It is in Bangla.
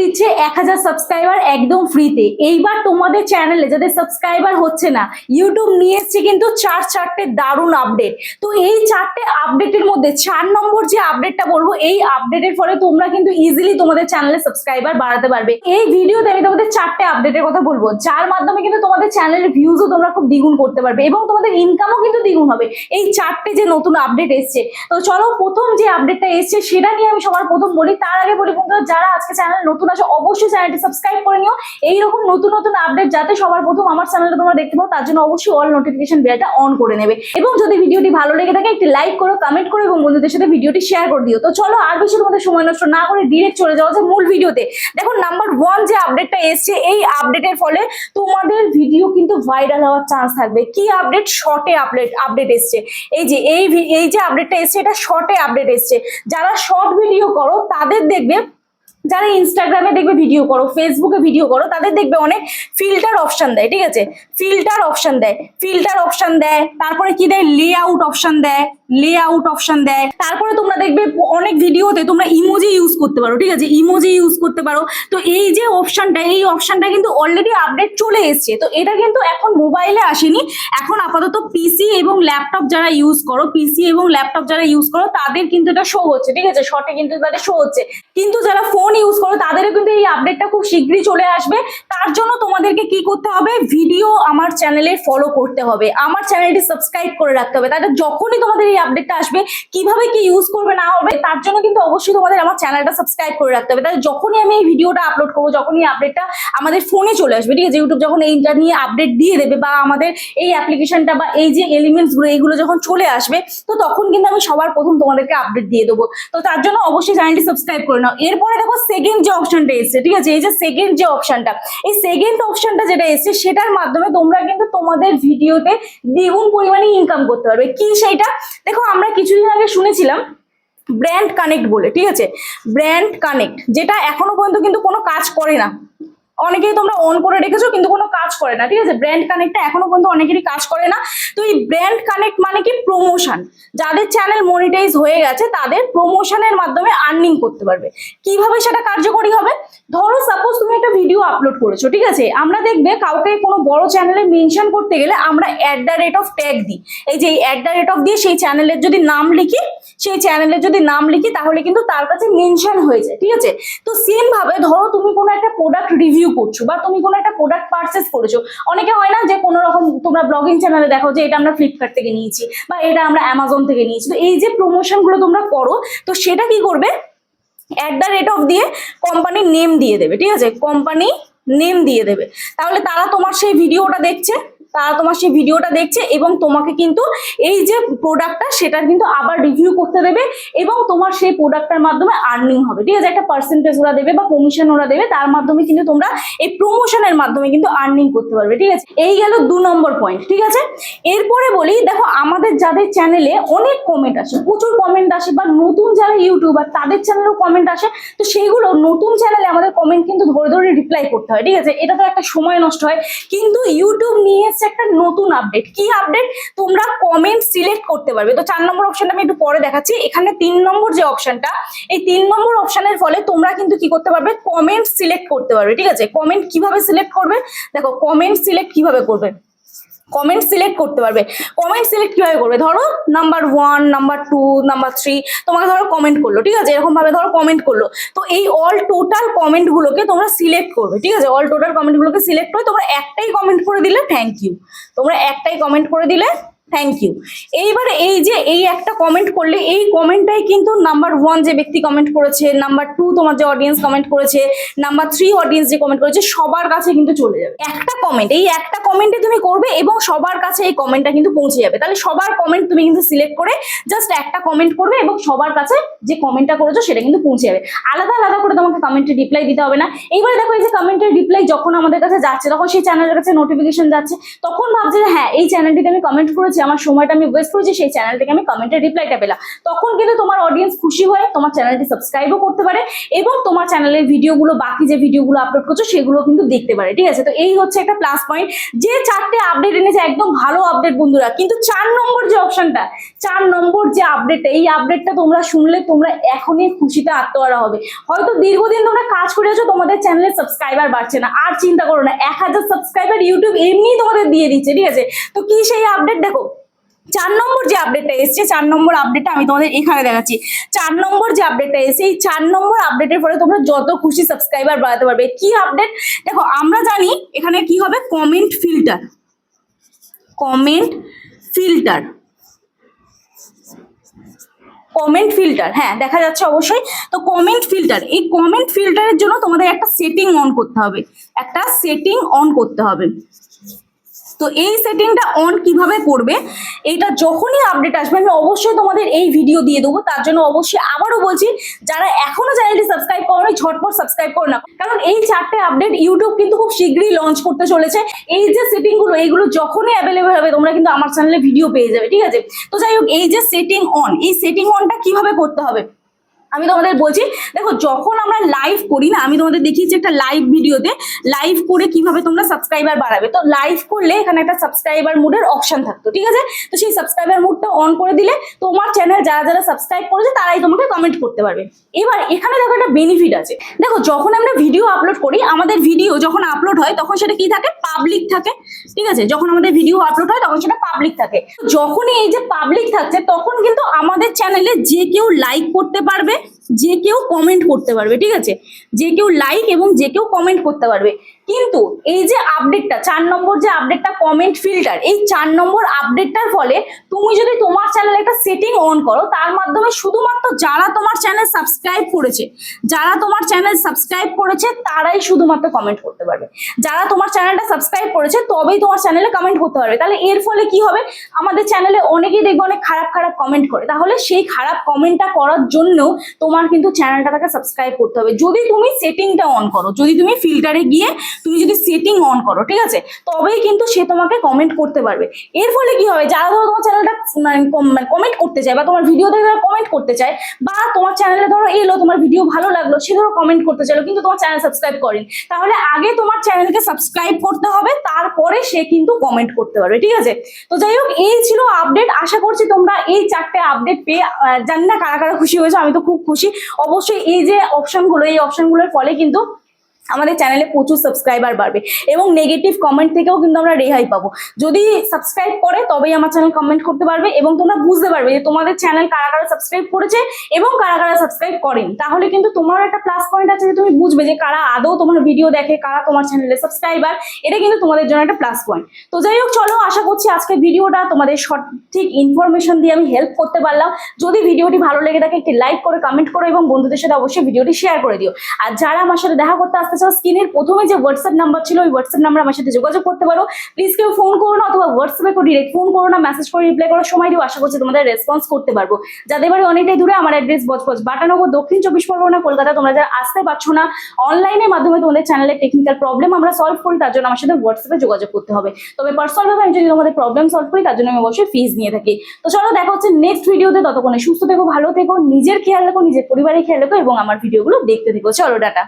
দিচ্ছে এক হাজার সাবস্ক্রাইবার একদম ফ্রিতে এইবার তোমাদের চ্যানেলে যাদের সাবস্ক্রাইবার হচ্ছে না ইউটিউব নিয়ে এসছে কিন্তু চার চারটে দারুণ আপডেট তো এই চারটে আপডেটের মধ্যে চার নম্বর যে আপডেটটা বলব, এই আপডেটের ফলে তোমরা কিন্তু ইজিলি তোমাদের চ্যানেলে সাবস্ক্রাইবার বাড়াতে পারবে। এই ভিডিওতে আমি তোমাদের চারটে আপডেটের কথা বলব, যার মাধ্যমে কিন্তু তোমাদের চ্যানেলের ভিউজও তোমরা খুব দ্বিগুণ করতে পারবে এবং তোমাদের ইনকামও কিন্তু দ্বিগুণ হবে। এই চারটে যে নতুন আপডেট এসছে, তো চলো প্রথম যে আপডেটটা এসছে, সেটা নিয়ে আমি সবার প্রথম বলি। তার আগে বলি বন্ধুরা, যারা আজকে চ্যানেল নতুন আছে অবশ্যই চ্যানেলটি সাবস্ক্রাইব করে নিও। এইরকম নতুন নতুন আপডেট যাতে সবার প্রথম আমার চ্যানেলে তোমরা দেখতে পাও, তার জন্য অবশ্যই অল নোটিফিকেশন বেলটা অন করে নেবে। এবং যদি ভিডিওটি ভালো লেগে থাকে, একটি লাইক করো কমেন্ট করো এবং বন্ধুদের সাথে ভিডিওটি শেয়ার করে দিও। তো চলো আর বেশি তোমাদের সময় নষ্ট না করে ডিরেক্ট চলে যাওয়া যায় মূল ভিডিওতে। দেখো নাম্বার ওয়ান যে আপডেটটা এসছে, এই আপডেটের ফলে তোমাদের ভিডিও কিন্তু ভাইরাল হওয়ার চান্স থাকবে। কি আপডেট শর্টে আপডেট আপডেট এসছে। এই যে, এই এই যে আপডেটটা এসছে, এটা শর্টে আপডেট এসছে। যারা শর্ট ভিডিও করো, তাদের দেখবে যারা ইনস্টাগ্রামে দেখবে ভিডিও করো ফেসবুকে ভিডিও করো, তাদের দেখবে অনেক ফিল্টার অপশান দেয়, ঠিক আছে? ফিল্টার অপশান দেয় ফিল্টার অপশান দেয়, তারপরে কি দেয়? লে আউট অপশান দেয়। লে আউট অপশন দেয়। তারপরে তোমরা দেখবে অনেক ভিডিওতে তোমরা ইমোজি ইউজ করতে পারো, ঠিক আছে? ইমোজি ইউজ করতে পারো। তো এই যে অপশনটা এই অপশনটা কিন্তু অলরেডি আপডেট চলে এসছে। তো এটা কিন্তু এখন মোবাইলে আসেনি। এখন আপাতত পিসি এবং ল্যাপটপ যারা ইউজ করো পিসি এবং ল্যাপটপ যারা ইউজ করো, তাদের কিন্তু এটা শো হচ্ছে, ঠিক আছে? শর্টে কিন্তু তাদের শো হচ্ছে। কিন্তু যারা ফোন ইউজ করো, তাদেরও কিন্তু এই আপডেটটা খুব শীঘ্রই চলে আসবে। তার জন্য তোমাদেরকে কি করতে হবে? ভিডিও আমার চ্যানেলে ফলো করতে হবে। আমার চ্যানেলটি সাবস্ক্রাইব করে রাখতে হবে। তাহলে যখনই তোমাদের এই আপডেটটা আসবে, কীভাবে কি ইউজ করবে না হবে, তার জন্য কিন্তু অবশ্যই তোমাদের আমার চ্যানেলটা সাবস্ক্রাইব করে রাখতে হবে। তাহলে যখনই আমি এই ভিডিওটা আপলোড করব, যখনই আপডেটটা আমাদের ফোনে চলে আসবে, ঠিক আছে? ইউটিউব যখন এইটা নিয়ে আপডেট দিয়ে দেবে বা আমাদের এই অ্যাপ্লিকেশনটা বা এই যে এলিমেন্টসগুলো, এইগুলো যখন চলে আসবে, তো তখন কিন্তু আমি সবার প্রথম তোমাদেরকে আপডেট দিয়ে দেবো। তো তার জন্য অবশ্যই চ্যানেলটি সাবস্ক্রাইব করে নাও। এরপরে দেখো সেকেন্ড যে অপশনটা এসছে, ঠিক আছে? এই যে সেকেন্ড যে অপশনটা এই সেকেন্ড অপশনটা যেটা এসছে, সেটার মাধ্যমে তোমরা কিন্তু তোমাদের ভিডিওতে দ্বিগুণ পরিমাণে ইনকাম করতে পারবে। কি সেইটা? দেখো, আমরা কিছুদিন আগে শুনেছিলাম ব্র্যান্ড কানেক্ট বলে, ঠিক আছে? ব্র্যান্ড কানেক্ট যেটা এখনও পর্যন্ত কিন্তু কোনো কাজ করে না অনেকেই তোমরা অন করে রেখেছো, কিন্তু কোনো কাজ করে না, ঠিক আছে? ব্র্যান্ড কানেক্টটা এখনও পর্যন্ত অনেকেরই কাজ করে না। তো এই ব্র্যান্ড কানেক্ট মানে কি? প্রমোশন যাদের চ্যানেল মনিটাইজ হয়ে গেছে, তাদের প্রমোশনের মাধ্যমে আর্নিং করতে পারবে। কীভাবে সেটা কার্যকরী হবে? ধরো সাপোজ তুমি একটা ভিডিও আপলোড করেছ, ঠিক আছে? আমরা দেখবে কাউকে কোনো বড় চ্যানেলে মেনশন করতে গেলে আমরা at the rate of tag দিই। এই যে অ্যাট দ্য রেট অফ দিয়ে সেই চ্যানেলের যদি নাম লিখি সেই চ্যানেলে যদি নাম লিখি, তাহলে কিন্তু তার কাছে মেনশন হয়ে যায়, ঠিক আছে? তো সেম ভাবে ধরো তুমি কোনো একটা প্রোডাক্ট রিভিউ করছ বা তুমি কোনো একটা প্রোডাক্ট পারচেস করেছ। অনেকে হয় না যে কোনো রকম তোমরা ব্লগিং চ্যানেলে দেখো যে এটা আমরা ফ্লিপকার্ট থেকে নিয়েছি বা এটা আমরা অ্যামাজন থেকে নিয়েছি। তো এই যে প্রমোশনগুলো তোমরা করো, তো সেটা কি করবে? অ্যাট দ্য রেট অফ দিয়ে কোম্পানির নেম দিয়ে দেবে, ঠিক আছে? কোম্পানি নেম দিয়ে দেবে। তাহলে তারা তোমার সেই ভিডিওটা দেখছে। তারা তোমার সেই ভিডিওটা দেখছে এবং তোমাকে কিন্তু এই যে প্রোডাক্টটা সেটা কিন্তু আবার রিভিউ করতে দেবে এবং তোমার সেই প্রোডাক্টটার মাধ্যমে আর্নিং হবে। ঠিক আছে? একটা পার্সেন্টেজ ওরা দেবে বা কমিশন ওরা দেবে, তার মাধ্যমে কিন্তু তোমরা এই প্রমোশনের মাধ্যমে কিন্তু আর্নিং করতে পারবে। ঠিক আছে? এই গেল দু নম্বর পয়েন্ট ঠিক আছে? এরপরে বলি, দেখো, আমাদের যাদের চ্যানেলে অনেক কমেন্ট আসে, প্রচুর কমেন্ট আসে বা নতুন যারা ইউটিউবার তাদের চ্যানেলেও কমেন্ট আসে, তো সেইগুলো নতুন চ্যানেলে আমাদের কমেন্ট কিন্তু ধরে ধরে রিপ্লাই করতে হয়। ঠিক আছে? এটা তো একটা সময় নষ্ট হয়। কিন্তু ইউটিউব নিয়ে এসছে একটা নতুন আপডেট কি আপডেট তোমরা কমেন্ট সিলেক্ট করতে পারবে। তো চার নম্বর অপশনটা আমি একটু পরে দেখাচ্ছি। এখানে তিন নম্বর যে অপশনটা এই তিন নম্বর অপশনের ফলে তোমরা কিন্তু কি করতে পারবে? কমেন্ট সিলেক্ট করতে পারবে, ঠিক আছে? কমেন্ট কীভাবে সিলেক্ট করবে? দেখো কমেন্ট সিলেক্ট কীভাবে করবে? কমেন্ট সিলেক্ট করতে পারবে। কমেন্ট সিলেক্ট কীভাবে করবে? ধরো number one number two number three তোমাকে ধরো কমেন্ট করল, ঠিক আছে? এরকম ভাবে ধরো কমেন্ট করল। তো এই অল টোটাল কমেন্টগুলোকে তোমরা সিলেক্ট করবে, ঠিক আছে? অল টোটাল কমেন্টগুলোকে সিলেক্ট করে তোমরা একটাই কমেন্ট করে দিলে থ্যাংক ইউ তোমরা একটাই কমেন্ট করে দিলে থ্যাংক ইউ এইবার এই যে এই একটা কমেন্ট করলে, এই কমেন্টটাই কিন্তু নাম্বার ওয়ান যে ব্যক্তি কমেন্ট করেছে নাম্বার টু তোমার যে অডিয়েন্স কমেন্ট করেছে নাম্বার থ্রি অডিয়েন্স যে কমেন্ট করেছে, সবার কাছে কিন্তু চলে যাবে। একটা কমেন্ট এই একটা কমেন্টে তুমি করবে এবং সবার কাছে এই কমেন্টটা কিন্তু পৌঁছে যাবে। তাহলে সবার কমেন্ট তুমি কিন্তু সিলেক্ট করে জাস্ট একটা কমেন্ট করবে এবং সবার কাছে যে কমেন্টটা করেছ সেটা কিন্তু পৌঁছে যাবে। আলাদা আলাদা করে তোমাকে কমেন্টের রিপ্লাই দিতে হবে না। এইবারে দেখো এই যে কমেন্টের রিপ্লাই যখন আমাদের কাছে যাচ্ছে, তখন সেই চ্যানেলের কাছে নোটিফিকেশন যাচ্ছে, তখন ভাবছে যে হ্যাঁ এই চ্যানেলটিতে আমি কমেন্ট করেছি আমার সময়টা আমি ওয়েস্ট করেছি, সেই চ্যানেল থেকে আমি কমেন্টের রিপ্লাইটা পেলাম। তখন কিন্তু তোমার অডিয়েন্স খুশি হয়ে তোমার চ্যানেলটি সাবস্ক্রাইবও করতে পারে এবং তোমার চ্যানেলের ভিডিওগুলো বাকি যে ভিডিওগুলো আপলোড করছ সেগুলো কিন্তু দেখতে পারে, ঠিক আছে? তো এই হচ্ছে একটা প্লাস পয়েন্ট যে চারটে আপডেট এনেছে, একদম ভালো আপডেট বন্ধুরা। কিন্তু চার নম্বর যে অপশনটা চার নম্বর যে আপডেটটা এই আপডেটটা তোমরা শুনলে তোমরা এখনই খুশিতে আত্মহারা হবে। হয়তো দীর্ঘদিন তোমরা কাজ করে আছো, তোমাদের চ্যানেলে সাবস্ক্রাইবার বাড়ছে না। আর চিন্তা করো না, এক হাজার সাবস্ক্রাইবার ইউটিউব এমনি তোমাদের দিয়ে দিচ্ছে, ঠিক আছে? তো কি সেই আপডেট দেখো চার নম্বর যে আপডেটটা এসছে, চার নম্বর আপডেটটা আমি তোমাদের এখানে দেখাচ্ছি। চার নম্বর যে আপডেটটা এসে এই চার নম্বর আপডেটের ফলে তোমরা যত খুশি সাবস্ক্রাইবার বাড়াতে পারবে। কি আপডেট দেখো, আমরা জানি এখানে কি হবে? Comment filter comment filter comment filter হ্যাঁ দেখা যাচ্ছে অবশ্যই। তো কমেন্ট ফিল্টার এই কমেন্ট ফিল্টারের জন্য তোমাদের একটা সেটিং অন করতে হবে। একটা সেটিং অন করতে হবে। তো এই সেটিংটা অন কীভাবে করবে, এটা যখনই আপডেট আসবে, আমি অবশ্যই তোমাদের এই ভিডিও দিয়ে দেবো। তার জন্য অবশ্যই আবারও বলছি, যারা এখনও চ্যানেলটি সাবস্ক্রাইব করো ঝটপট সাবস্ক্রাইব করো না কারণ এই চারটে আপডেট ইউটিউব কিন্তু খুব শীঘ্রই লঞ্চ করতে চলেছে। এই যে সেটিংগুলো এইগুলো যখনই অ্যাভেলেবেল হবে, তোমরা কিন্তু আমার চ্যানেলে ভিডিও পেয়ে যাবে, ঠিক আছে? তো যাই হোক, এই যে সেটিং অন এই সেটিং অনটা কীভাবে করতে হবে? আমি তোমাদের বলছি, দেখো যখন আমরা লাইভ করি না, আমি তোমাদের দেখিয়েছি একটা লাইভ ভিডিওতে লাইভ করে কীভাবে তোমরা সাবস্ক্রাইবার বাড়াবে। তো লাইভ করলে এখানে একটা সাবস্ক্রাইবার মুডের অপশন থাকতো, ঠিক আছে? তো সেই সাবস্ক্রাইবার মুডটা অন করে দিলে তোমার চ্যানেল যারা যারা সাবস্ক্রাইব করেছে, তারাই তোমাকে কমেন্ট করতে পারবে। এবার এখানে দেখো একটা বেনিফিট আছে। দেখো যখন আমরা ভিডিও আপলোড করি, আমাদের ভিডিও যখন আপলোড হয়, তখন সেটা কি থাকে? পাবলিক থাকে, ঠিক আছে? যখন আমাদের ভিডিও আপলোড হয়, তখন সেটা পাবলিক থাকে। যখনই এই যে পাবলিক থাকছে, তখন কিন্তু আমাদের চ্যানেলে যে কেউ লাইক করতে পারবে যে কেউ কমেন্ট করতে পারবে, ঠিক আছে? যে কেউ লাইক এবং যে কেউ কমেন্ট করতে পারবে। কিন্তু এই যে আপডেটটা চার নম্বর যে আপডেটটা কমেন্ট ফিল্টার এই চার নম্বর আপডেটটার ফলে তুমি যদি তোমার চ্যানেলে একটা সেটিং অন করো, তার মাধ্যমে শুধুমাত্র যারা তোমার চ্যানেল সাবস্ক্রাইব করেছে, যারা তোমার চ্যানেল সাবস্ক্রাইব করেছে, তারাই শুধুমাত্র কমেন্ট করতে পারবে। যারা তোমার চ্যানেলটা সাবস্ক্রাইব করেছে, তবেই তোমার চ্যানেলে কমেন্ট করতে পারবে। তাহলে এর ফলে কি হবে? আমাদের চ্যানেলে অনেকেই দেখবে অনেক খারাপ খারাপ কমেন্ট করে। তাহলে সেই খারাপ কমেন্টটা করার জন্য তোমার কিন্তু চ্যানেলটা তাকে সাবস্ক্রাইব করতে হবে। যদি তুমি সেটিংটা অন করো, যদি তুমি ফিল্টারে গিয়ে তুমি যদি সেটিং অন করো, ঠিক আছে? তবেই কিন্তু সে তোমাকে কমেন্ট করতে পারবে। এর ফলে কি হবে? যারা ধরো তোমার চ্যানেলটা মানে কমেন্ট করতে চায় বা তোমার ভিডিও দেখে যারা কমেন্ট করতে চায় বা তোমার চ্যানেলে ধরো এলো, তোমার ভিডিও ভালো লাগল, সে ধরো কমেন্ট করতে চাইলো, কিন্তু তোমার চ্যানেল সাবস্ক্রাইব করেনি। তাহলে আগে তোমার চ্যানেলকে সাবস্ক্রাইব করতে হবে, তারপরে সে কিন্তু কমেন্ট করতে পারবে, ঠিক আছে? তো যাই হোক, এই ছিল আপডেট আশা করছি তোমরা এই চারটে আপডেট পেয়ে জানি না কারা কারা খুশি হয়েছে, আমি তো খুব খুশি। অবশ্যই এই যে অপশনগুলো এই অপশনগুলোর ফলে কিন্তু আমাদের চ্যানেলে প্রচুর সাবস্ক্রাইবার বাড়বে এবং নেগেটিভ কমেন্ট থেকেও কিন্তু আমরা রেহাই পাবো। যদি সাবস্ক্রাইব করে তবেই আমার চ্যানেল কমেন্ট করতে পারবে এবং তোমরা বুঝতে পারবে যে তোমাদের চ্যানেল কারা কারা সাবস্ক্রাইব করেছে এবং কারা কারা সাবস্ক্রাইব করেন। তাহলে কিন্তু তোমার একটা প্লাস পয়েন্ট আছে যে তুমি বুঝবে যে কারা আদৌ তোমার ভিডিও দেখে কারা তোমার চ্যানেলে সাবস্ক্রাইবার এটা কিন্তু তোমাদের জন্য একটা প্লাস পয়েন্ট তো যাই হোক, চলো আশা করছি আজকে ভিডিওটা তোমাদের সঠিক ইনফরমেশন দিয়ে আমি হেল্প করতে পারলাম। যদি ভিডিওটি ভালো লেগে থাকে, একটি লাইক করে কমেন্ট করো এবং বন্ধুদের সাথে অবশ্যই ভিডিওটি শেয়ার করে দিও। আর যারা আমার সাথে দেখা করতে আসতে চাও স্ক্রিনের প্রথমে যে হোয়াটসঅ্যাপ নাম্বার ছিল, ওই হোয়াটসঅ্যাপ নাম্বার আমার সাথে যোগাযোগ করতে পারো। প্লিজ কেউ ফোন করো না অথবা হোয়াটসঅ্যাপে কেউ ডিরেক্ট ফোন করো না মেসেজ করে রিপ্লাই করার সময় দিও, আশা করছি তোমাদের রেসপন্স করতে পারব। যাদের বাড়ি অনেকটাই দূরে, আমার অ্যাড্রেস বজবজ। বাটানগর, দক্ষিণ চব্বিশ পরগনা, কলকাতা, তোমরা যারা আসতে পারছ না অনলাইনের মাধ্যমে তোমাদের চ্যানেলের টেকনিক্যাল প্রবলেম আমরা সলভ করি, তার জন্য আমার সাথে হোয়াটসঅ্যাপে যোগাযোগ করতে হবে। তবে পার্সোনাল ভাবে আমি যদি তোমাদের প্রবলেম সলভ করি, তার জন্য আমি অবশ্যই ফিজ নিয়ে থাকি। তো চলো, দেখা হচ্ছে নেক্সট ভিডিওতে ততক্ষণে সুস্থ থেকো, ভালো থেকো, নিজের খেয়াল রাখো, নিজের পরিবারের খেয়াল রাখো এবং আমার ভিডিওগুলো দেখতে থেকো। চলো ডাটা